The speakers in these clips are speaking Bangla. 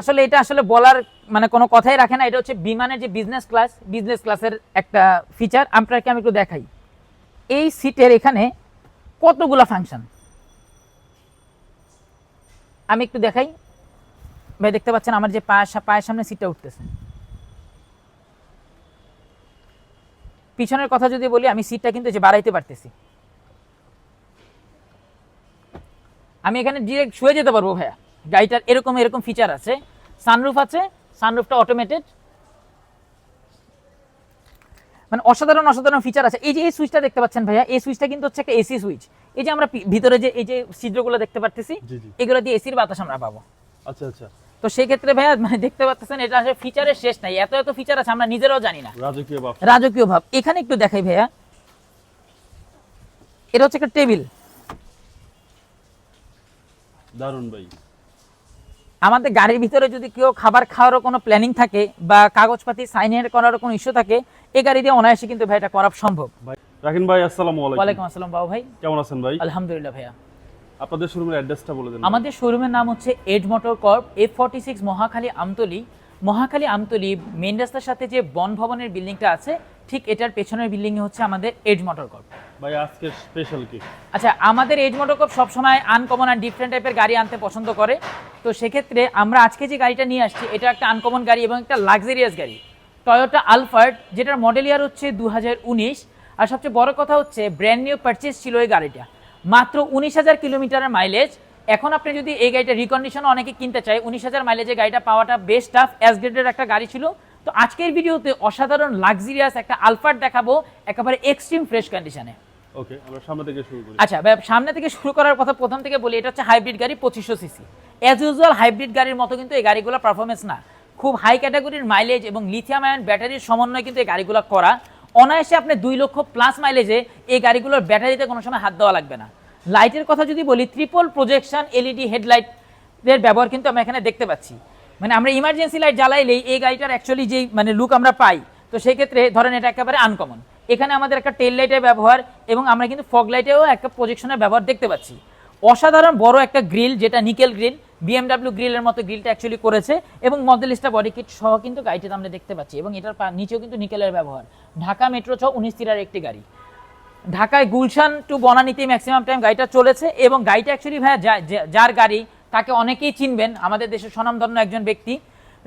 আসলে এটা আসলে বলার মানে কোনো কথাই রাখে না, এটা হচ্ছে বিমানের যে বিজনেস ক্লাস বিজনেস ক্লাসের একটা ফিচার আপনাকে আমি একটু দেখাই। এই সিটের এখানে কতগুলো ফাংশন আমি একটু দেখাই। ভাই, দেখতে পাচ্ছেন আমার যে পায়ের পায়ের সামনে সিটটা উঠতেছে। পিছনের কথা যদি বলি, আমি সিটটা কিন্তু যে বাড়াইতে পারতেছি। আমি এখানে ডিরেক্ট শুয়ে যেতে পারব, ভাইয়া। গাড়িটার এরকম এরকম ফিচার আছে। সানরুফ আছে সানরুফটা অটোমেটেড মানে অসাধারণ অসাধারণ ফিচার আছে। এই যে এই সুইচটা দেখতে পাচ্ছেন ভাইয়া এই সুইচটা কিন্তু হচ্ছে একটা এসি সুইচ এই যে আমরা ভিতরে যে এই যে ছিদ্রগুলো দেখতে পারতেছি জি। এগুলো দিয়ে এসির বাতাস আমরা পাবো। আচ্ছা আচ্ছা। তো সেই ক্ষেত্রে ভাইয়া মানে দেখতে পাচ্ছেন এটা আসলে ফিচারের শেষ নাই। এত এত ফিচার আছে আমরা নিজেরাও জানি না। রাজকীয় বাপ রাজকীয় ভাব। এখানে একটু দেখাই ভাইয়া। এটা হচ্ছে একটা টেবিল। দারুণ ভাই। আমাদের গাড়ির ভিতরে যদি কেউ খাবার খাওয়ারও কোনো প্ল্যানিং থাকে বা কাগজপাতি সাইন করারও কোনো ইস্যু থাকে এই গাড়ি দিয়ে অনায়াসে কিন্তু ভাই এটা করা সম্ভব। রাখিন ভাই আসসালামু আলাইকুম। ওয়ালাইকুম আসসালাম বাবু ভাই। কেমন আছেন ভাই? আলহামদুলিল্লাহ ভাইয়া। আপনাদের শোরুমের অ্যাড্রেসটা বলে দেন। আমাদের শোরুমের নাম হচ্ছে edge motor corp F forty six Mohakhali Amtoli. Mohakhali Amtoli main রাস্তার সাথে যে বন ভবনের বিল্ডিংটা আছে ঠিক এটার পেছনের বিল্ডিংয়ে হচ্ছে আমাদের এজ মোটর কর্প ভাই আজকে স্পেশাল কি? আচ্ছা আমাদের এজ মোটর কর্প সবসময় আনকমন আর ডিফারেন্ট টাইপের গাড়ি আনতে পছন্দ করে। তো সেক্ষেত্রে আমরা আজকে যে গাড়িটা নিয়ে আসছি, এটা একটা আনকমন গাড়ি এবং একটা লাক্সারিয়াস গাড়ি। টয়োটা আলফার্ড যেটার মডেল ইয়ার হচ্ছে দু হাজার উনিশ। আর সবচেয়ে বড় কথা হচ্ছে ব্র্যান্ড নিউ পারচেস ছিল এই গাড়িটা। মাত্র উনিশ হাজার কিলোমিটারের মাইলেজ এখন আপনি যদি এই গাড়িটা রিকন্ডিশন অনেকে কিনতে চায়, উনিশ হাজার মাইলেজে গাড়িটা পাওয়াটা বেস্ট টাফ অ্যাস গ্রেডের একটা গাড়ি ছিল। তো আজকের ভিডিওতে অসাধারণ লাক্সারিয়াস একটা আলফার্ট দেখাবো, একেবারে এক্সট্রিম ফ্রেশ কন্ডিশনে ওকে আমরা সামনে থেকে শুরু করি। আচ্ছা সামনে থেকে শুরু করার কথা প্রথম থেকে বলি, এটা হচ্ছে হাইব্রিড গাড়ি পঁচিশশো সিসি অ্যাজ ইউজুয়াল হাইব্রিড গাড়ির মতো কিন্তু এই গাড়িগুলো পারফরমেন্স না। খুব হাই ক্যাটাগরির মাইলেজ এবং লিথিয়াম আয়ন ব্যাটারির সমন্বয়ে কিন্তু এই গাড়িগুলো করা। অনায়াসে আপনি দুই লক্ষ প্লাস মাইলেজে এই গাড়িগুলোর ব্যাটারিতে কোনো সময় হাত দেওয়া লাগবে না। লাইটের কথা যদি বলি ট্রিপল প্রজেকশন এলইডি হেডলাইটের ব্যবহার কিন্তু আমরা এখানে দেখতে পাচ্ছি। মানে আমরা ইমার্জেন্সি লাইট জ্বালাইলেই এই গাড়িটার অ্যাকচুয়ালি যেই মানে লুক আমরা পাই, তো সেই ক্ষেত্রে ধরেন এটা একেবারে আনকমন এখানে আমাদের একটা টেল লাইটের ব্যবহার এবং আমরা কিন্তু ফগ লাইটেও একটা প্রজেকশনের ব্যবহার দেখতে পাচ্ছি। অসাধারণ বড় একটা গ্রিল যেটা নিকেল গ্রিল বিএমডাব্লিউ গ্রিলের মতো গ্রিলটা অ্যাকচুয়ালি করেছে এবং মডেলিস্টা বডি কিট সহ কিন্তু গাড়িটা আমরা দেখতে পাচ্ছি এবং এটার নিচেও কিন্তু নিকেলের ব্যবহার। ঢাকা মেট্রো ছ উনিশ তিরার একটি গাড়ি। ঢাকায় গুলশান টু বনানীতে ম্যাক্সিমাম টাইম গাড়িটা চলেছে এবং গাড়িটা অ্যাকচুয়ালি যা- যার গাড়ি, তাকে অনেকেই চিনবেন, আমাদের দেশের স্বনামধন্য একজন ব্যক্তি।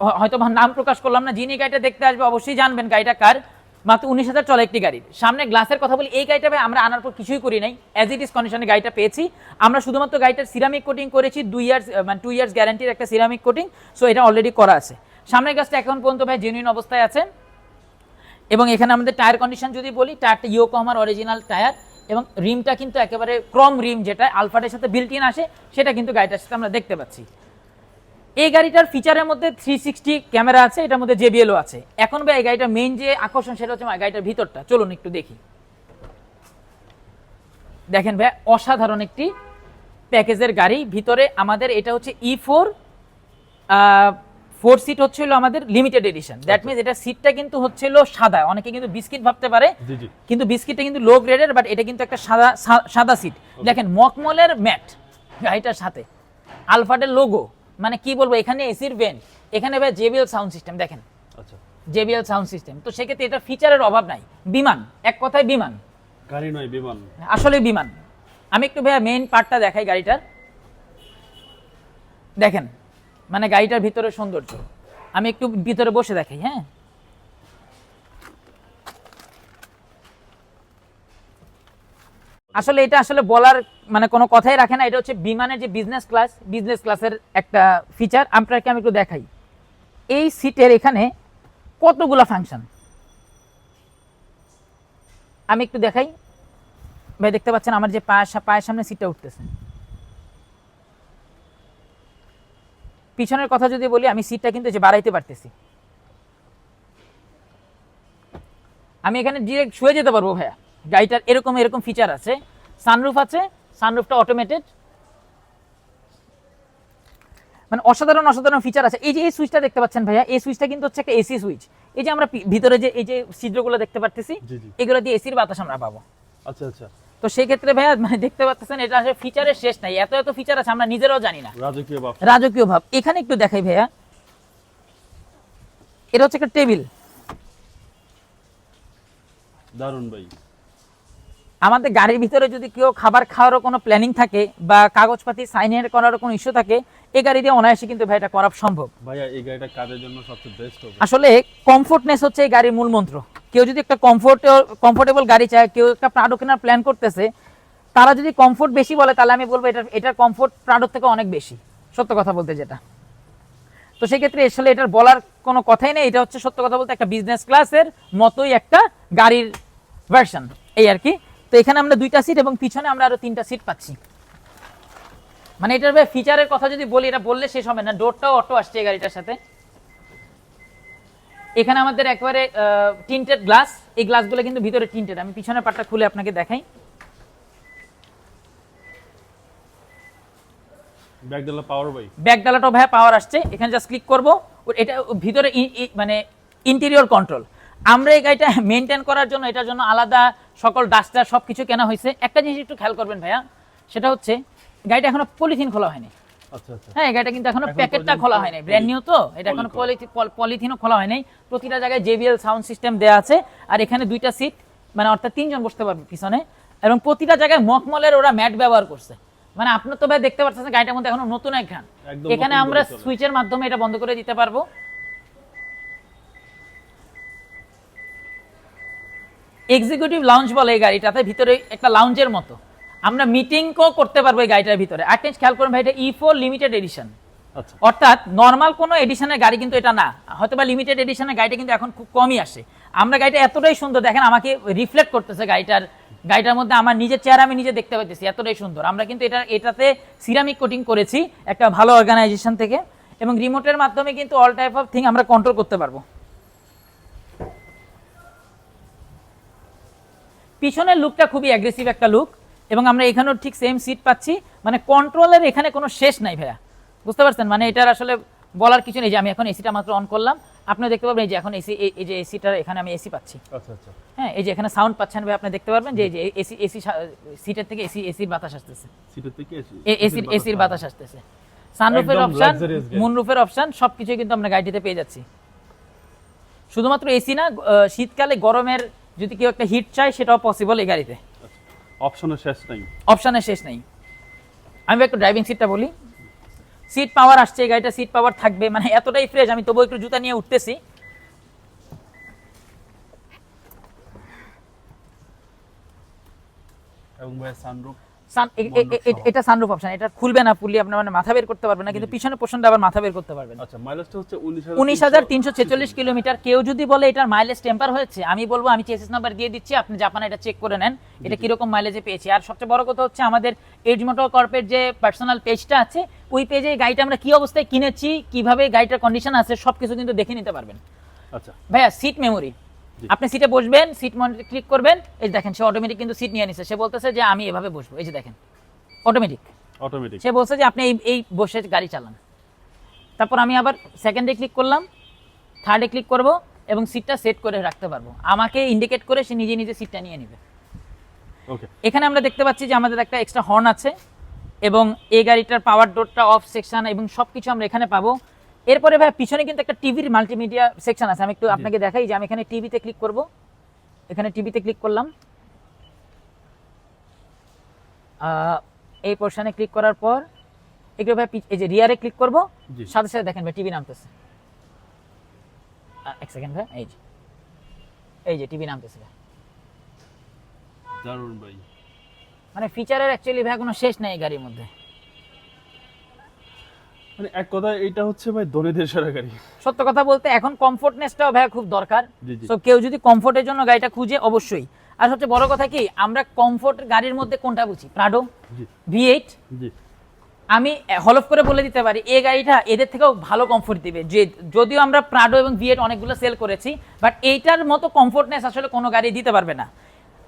হয়তো নাম প্রকাশ করলাম না, যিনি গাড়িটা দেখতে আসবে অবশ্যই জানবেন গাড়িটা কার। মাত্র উনিশ হাজার চলে একটি গাড়ির সামনে গ্লাসের কথা বলি, এই গাড়িটা ভাই আমরা আনার পর কিছুই করি নাই। অ্যাজ ইট ইস কন্ডিশনে গাড়িটা পেয়েছি। আমরা শুধুমাত্র গাড়িটার সিরামিক কোটিং করেছি, দুই ইয়ার্স মানে টু ইয়ার্স গ্যারান্টির একটা সিরামিক কোটিং সো এটা অলরেডি করা আছে। সামনের গাছটা এখন পর্যন্ত ভাই জেনুইন অবস্থায় আছে। এবং এখানে আমাদের টায়ার কন্ডিশন যদি বলি টায়ারটা ইয়োকোহামার অরিজিনাল টায়ার এবং রিমটা কিন্তু একেবারে ক্রম রিম যেটা আলফাটের সাথে বিল্ট ইন আসে, সেটা কিন্তু গাড়িটার সাথে আমরা দেখতে পাচ্ছি। এই গাড়িটার ফিচারের মধ্যে থ্রি সিক্সটি ক্যামেরা আছে এটার মধ্যে জেবিএলও আছে। এখন ভাই এই গাড়িটার মেইন যে আকর্ষণ সেটা হচ্ছে গাড়িটার ভিতরটা। চলুন একটু দেখি। দেখেন ভাই অসাধারণ একটি প্যাকেজের গাড়ি। ভিতরে আমাদের এটা হচ্ছে ই ফোর ফোর সিট হচ্ছিল আমাদের লিমিটেড এডিশন দ্যাট মিনস এটা সিটটা কিন্তু হচ্ছিল সাদা। অনেকে কিন্তু বিস্কিট ভাবতে পারে কিন্তু বিস্কিটটা কিন্তু লো গ্রেডের বাট এটা কিন্তু একটা সাদা সাদা সিট দেখেন মকমলের ম্যাট গাড়িটার সাথে। আলফাটের লোগো মানে কি বলব এখানে এসির ভেন এখানে ভাই জেবিএল সাউন্ড সিস্টেম দেখেন। আচ্ছা। জেবিএল সাউন্ড সিস্টেম তো সেক্ষেত্রে এটা ফিচারের অভাব নাই। বিমান এক কথায় বিমান। গাড়ি নয় বিমান। আসলে বিমান। আমি একটু ভাইয়া মেইন পার্টটা দেখাই গাড়িটার। দেখেন মানে গাড়িটার ভিতরে সৌন্দর্য। আমি একটু ভিতরে বসে দেখাই হ্যাঁ? আসলে এটা আসলে বলার মানে কোনো কথাই রাখে না। এটা হচ্ছে বিমানের যে বিজনেস ক্লাস বিজনেস ক্লাসের একটা ফিচার আপনাকে আমি একটু দেখাই। এই সিটের এখানে কতগুলো ফাংশন আমি একটু দেখাই। ভাই, দেখতে পাচ্ছেন আমার যে পায়ের পায়ের সামনে সিটটা উঠতেছে। পিছনের কথা যদি বলি, আমি সিটটা কিন্তু যে বাড়াইতে পারতেছি। আমি এখানে ডিরেক্ট শুয়ে যেতে পারব, ভাইয়া। গাড়িটার এরকম এরকম ফিচার আছে। সানরুফ আছে সানরুফটা অটোমেটেড মানে অসাধারণ অসাধারণ ফিচার আছে। এই যে এই সুইচটা দেখতে পাচ্ছেন ভাইয়া এই সুইচটা কিন্তু হচ্ছে একটা এসি সুইচ এই যে আমরা ভিতরে যে এই যে ছিদ্রগুলো দেখতে পারতেছি জি এগুলো দিয়ে এসির বাতাস আমরা পাবো। আচ্ছা আচ্ছা। তো সেই ক্ষেত্রে ভাইয়া মানে দেখতে পাচ্ছেন এটা আসলে ফিচারের শেষ নাই। এত এত ফিচার আছে আমরা নিজেরাও জানি না। রাজকীয় বাপ রাজকীয় ভাব। এখানে একটু দেখাই ভাইয়া। এটা হচ্ছে একটা টেবিল। দারুণ ভাই। আমাদের গাড়ির ভিতরে যদি কেউ খাবার খাওয়ারও কোনো প্ল্যানিং থাকে বা কাগজপাতি সাইনের করারও কোনো ইস্যু থাকে এই গাড়ি দিয়ে অনায়াসে কিন্তু ভাই এটা করা সম্ভব। ভাইয়া এই গাড়িটা কাদের জন্য সবচেয়ে বেস্ট হবে? আসলে কমফোর্টনেস হচ্ছে এই গাড়ির মূল মন্ত্র। কেউ যদি একটা কমফোর্ট কমফোর্টেবল গাড়ি চায় কেউ একটা প্রাডো কেনার প্ল্যান করতেছে তারা যদি কমফোর্ট বেশি বলে তাহলে আমি বলব এটা এটার কমফোর্ট প্রাডোর থেকে অনেক বেশি। সত্য কথা বলতে যেটা। তো সেক্ষেত্রে আসলে এটার বলার কোনো কথাই নেই। এটা হচ্ছে সত্য কথা বলতে একটা বিজনেস ক্লাসের মতোই একটা গাড়ির ভার্সন এই আর কি। তো এখানে আমরা দুইটা সিট এবং পিছনে আমরা আরও তিনটা সিট পাচ্ছি। মানে এটার ফিচারের কথা যদি বলি এটা বললে শেষ হবে না। ডোরটাও অটো আসছে এই গাড়িটার সাথে। এখানে আমাদের একবারে টিন্টেড গ্লাস এই গ্লাসগুলো কিন্তু ভিতরে টিন্টেড আমি পিছনের পাটটা খুলে আপনাকে দেখাই। ব্যাকডালা পাওয়ার ভাই। ব্যাক ডালাটাও ভাইয়া পাওয়ার আসছে। এখানে জাস্ট ক্লিক করব। এটা ভিতরে মানে ইন্টেরিয়র কন্ট্রোল আমরা এই গাড়িটা মেনটেন করার জন্য এটার জন্য আলাদা সকল ডাস্টার সব কিছু কেনা হয়েছে। একটা জিনিস একটু খেয়াল করবেন ভাইয়া সেটা হচ্ছে গাড়িটা এখনও পলিথিন খোলা হয়নি। আচ্ছা আচ্ছা। হ্যাঁ গাড়িটা কিন্তু এখনও প্যাকেটটা খোলা হয় নাই ব্র্যান্ড নিউ তো এটা এখনও পলিথিনও খোলা হয় নাই প্রতিটা জায়গায় জেবিএল সাউন্ড সিস্টেম দেওয়া আছে আর এখানে দুইটা সিট মানে অর্থাৎ তিনজন বসতে পারবে পিছনে এবং প্রতিটা জায়গায় মখমলের ওরা ম্যাট ব্যবহার করছে। মানে আপনার তো ভাই দেখতে পাচ্ছেন গাড়িটার মধ্যে এখনও নতুন একদম এখানে আমরা। সুইচের মাধ্যমে এটা বন্ধ করে দিতে পারব। এক্সিকিউটিভ লাউঞ্জ বলে এই গাড়িটাতে ভিতরে একটা লাউঞ্জের মতো। আমরা মিটিংও করতে পারব এই গাড়িটার ভিতরে। একটা খেয়াল করুন ভাই এটা ই ফোর লিমিটেড এডিশন অর্থাৎ নর্মাল কোনো এডিশনের গাড়ি কিন্তু এটা না। হয়তো বা লিমিটেড এডিশনের গাড়িটা কিন্তু এখন খুব কমই আসে। আমরা গাড়িটা এতটাই সুন্দর দেখেন আমাকে রিফ্লেক্ট করতেছে গাড়িটার গাড়িটার মধ্যে আমার নিজের চেহারা আমি নিজে দেখতে পাচ্ছি এতটাই সুন্দর। আমরা কিন্তু এটা এটাতে সিরামিক কোটিং করেছি একটা ভালো অর্গানাইজেশন থেকে। এবং রিমোটের মাধ্যমে কিন্তু অল টাইপ অফ থিং আমরা কন্ট্রোল করতে পারব। পিছনের লুকটা খুবই অ্যাগ্রেসিভ একটা লুক এবং আমরা এখানেও ঠিক সেম সিট পাচ্ছি। মানে কন্ট্রোলের এখানে কোনো শেষ নাই ভাইয়া। বুঝতে পারছেন? মানে এটার আসলে বলার কিছু নেই যে আমি এখন এসিটা মাত্র অন করলাম। আপনি দেখতে পাবেন এই যে এখন এসি এই যে এসিটার এখানে আমি এসি পাচ্ছি। আচ্ছা আচ্ছা। হ্যাঁ এই যে এখানে সাউন্ড পাচ্ছেন ভাই আপনি দেখতে পারবেন যে এই যে এসি এসি সিটের থেকে এসি এসির বাতাস আসতেছে। সিটের থেকে এসি এসির এসির বাতাস আসতেছে। সানরুফের অপশন। মুনরুফের অপশন সবকিছুই কিন্তু আমরা গাড়িটিতে পেয়ে যাচ্ছি। শুধুমাত্র এসি না শীতকালে গরমের যদি কেউ একটা হিট চায় সেটাও পসিবল এই গাড়িতে। অপশনের শেষ নাই। অপশনের শেষ নেই। আমি একটু ড্রাইভিং সিটটা বলি। সিট পাওয়ার আসছে এই গাড়িটা সিট পাওয়ার থাকবে। মানে এতটাই ফ্রেশ আমি তবু একটু জুতা নিয়ে উঠতেছি। এবং ভাই সানরুফ এটা সানরুফ অপশন এটা খুলবে না ফুললি আপনার মানে মাথা বের করতে পারবেন না কিন্তু পিছনে পোর্শনটা আবার মাথা বের করতে পারবেন। আচ্ছা মাইলেজটা হচ্ছে উনিশ উনিশ হাজার তিনশো ছেচল্লিশ কিলোমিটার। কেউ যদি বলে এটার মাইলেজ টেম্পার হয়েছে আমি বলব আমি চেসিস নাম্বার দিয়ে দিচ্ছি আপনি জাপানে এটা চেক করে নেন এটা কীরকম মাইলেজে পেয়েছি। আর সবচেয়ে বড় কথা হচ্ছে আমাদের এজ মোটর কর্পের যে পার্সোনাল পেজটা আছে ওই পেজে গাড়িটা আমরা কি অবস্থায় কিনেছি কীভাবে গাড়িটার কন্ডিশন আছে সবকিছু কিন্তু দেখে নিতে পারবেন। আচ্ছা। ভাইয়া সিট মেমোরি। আপনি সিটে বসবেন সিট মনিটর ক্লিক করবেন এই যে দেখেন সে অটোমেটিক কিন্তু সিট নিয়ে নিছে। সে বলতেছে যে আমি এভাবে বসবো। এই যে দেখেন অটোমেটিক অটোমেটিক সে বলছে যে আপনি এই এই বসে গাড়ি চালান। তারপর আমি আবার সেকেন্ডে ক্লিক করলাম থার্ডে ক্লিক করব এবং সিটটা সেট করে রাখতে পারব। আমাকে ইন্ডিকেট করে সে নিজে নিজে সিটটা নিয়ে নেবে। ওকে এখানে আমরা দেখতে পাচ্ছি যে আমাদের একটা এক্সট্রা হর্ন আছে এবং এই গাড়িটার পাওয়ার ডোরটা অফ সেকশন এবং সব কিছু আমরা এখানে পাবো। এরপরে ভাই পিছনে কিন্তু একটা টিভির মাল্টিমিডিয়া সেকশন আছে। আমি একটু আপনাকে দেখাই যে আমি এখানে টিভিতে ক্লিক করব। এখানে টিভিতে ক্লিক করলাম। এই পোর্শনে ক্লিক করার পর এগুলো ভাই এই যে রিয়ারে ক্লিক করব। সাথে সাথে দেখেন ভাই টিভি নামতেছে। এক সেকেন্ড ভাই এই যে। এই যে টিভি নামতেছে ভাই। দারুণ ভাই। মানে ফিচারের অ্যাকচুয়ালি ভাই কোনো শেষ নেই এই গাড়ির মধ্যে। মানে এক কথা এটা হচ্ছে ভাই সেরা গাড়ি সত্য কথা বলতে এখন কমফোর্টনেসটাও ভাই খুব দরকার। তো কেউ যদি কমফোর্টের জন্য গাড়িটা খুঁজে অবশ্যই। আর সবচেয়ে বড় কথা কি আমরা কমফোর্ট গাড়ির মধ্যে কোনটা বুঝি? প্রাডো ভি এইট আমি হলফ করে বলে দিতে পারি এই গাড়িটা এদের থেকেও ভালো কমফোর্ট দিবে। যে যদিও আমরা প্রাডো এবং ভি এইট অনেকগুলো সেল করেছি বাট এইটার মতো কমফোর্টনেস আসলে কোনো গাড়ি দিতে পারবে না।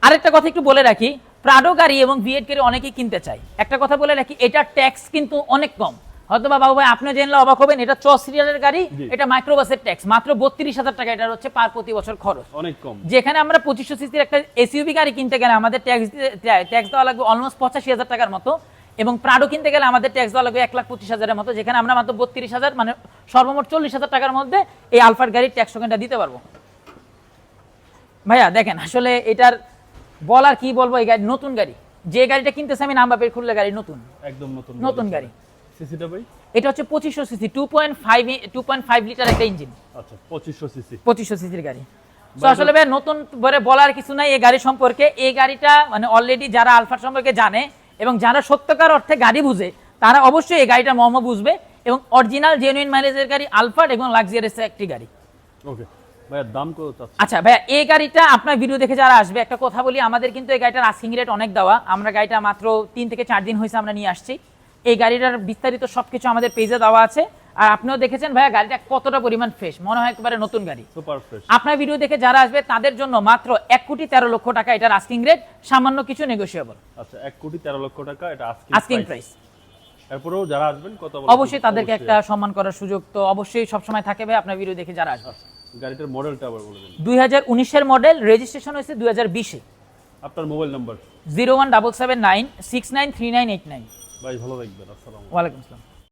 আরেকটা কথা একটু বলে রাখি প্রাডো গাড়ি এবং ভি এইট গাড়ি অনেকেই কিনতে চাই একটা কথা বলে রাখি এটার ট্যাক্স কিন্তু অনেক কম। হয়তো বা বাবু ভাই আপনি জেনলে অবাক হবেন এটা চ সিরিয়ালের গাড়ি এটা মাইক্রোবাসের ট্যাক্স মাত্র বত্রিশ হাজার টাকা এটার হচ্ছে পার প্রতি বছর খরচ। অনেক কম। যেখানে আমরা পঁচিশশো সিসির একটা এসইউবি গাড়ি কিনতে গেলে আমাদের ট্যাক্স ট্যাক্স দেওয়া লাগবে অলমোস্ট পঁচাশি হাজার টাকার মতো এবং প্রাডো কিনতে গেলে আমাদের ট্যাক্স দেওয়া লাগবে এক লাখ পঁচিশ হাজারের মতো যেখানে আমরা মাত্র বত্রিশ হাজার মানে সর্বমোট চল্লিশ হাজার টাকার মধ্যে এই আলফার গাড়ির ট্যাক্স টোকেনটা দিতে পারব। ভাইয়া দেখেন আসলে এটার বলার কি বলব এই গাড়ি নতুন গাড়ি। যে গাড়িটা কিনতেছে আমি নাম্বার পেয়ে খুললে গাড়ি নতুন। একদম নতুন নতুন গাড়ি। সিসিটা ভাই? এটা হচ্ছে পঁচিশশো CC two point five two point five litre একটা ইঞ্জিন আচ্ছা সিসি। সিসির গাড়ি। তো আসলে ভাই নতুন করে বলার কিছু নাই এই গাড়ি সম্পর্কে। এই গাড়িটা মানে অলরেডি যারা আলফার সম্পর্কে জানে এবং যারা সত্যকার অর্থে গাড়ি বুঝে তারা অবশ্যই এই গাড়িটা মর্ম বুঝবে এবং অরিজিনাল জেনুইন মাইলেজের গাড়ি আলফার এবং লাক্সারিয়াস একটি গাড়ি। ওকে ভাইয়া দাম কত আচ্ছা ভাইয়া এই গাড়িটা আপনার ভিডিও দেখে যারা আসবে একটা কথা বলি আমাদের কিন্তু এই গাড়িটার আস্কিং রেট অনেক দেওয়া। আমরা গাড়িটা মাত্র তিন থেকে চার দিন হয়েছে আমরা নিয়ে আসছি। এই গাড়িটার বিস্তারিত সবকিছু আমাদের পেজে দেওয়া আছে। আর আপনিও দেখেছেন ভাইয়া গাড়িটা কতটা পরিমাণ ফ্রেশ মনে হয় একেবারে নতুন গাড়ি। সুপার ফ্রেশ আপনার ভিডিও দেখে যারা আসবে তাদের জন্য মাত্র এক কোটি তেরো লক্ষ টাকা এটার আস্কিং রেট সামান্য কিছু নেগোসিয়েবল আচ্ছা এক কোটি তেরো লক্ষ টাকা এটা আস্কিং প্রাইস এরপরেও যারা আসবেন কত অবশ্যই তাদেরকে একটা সম্মান করার সুযোগ তো অবশ্যই সবসময় থাকে ভাই আপনার ভিডিও দেখে যারা আসবে। আচ্ছা, গাড়িটার মডেলটা আবার বলে দিন। দুই হাজার উনিশের মডেল রেজিস্ট্রেশন হয়েছে দুই হাজার বিশে। আপনার mobile number zero one double seven nine six nine three nine eight nine. ভাই ভালো থাকবেন আসসালাম ওয়ালাইকুম আসসালাম।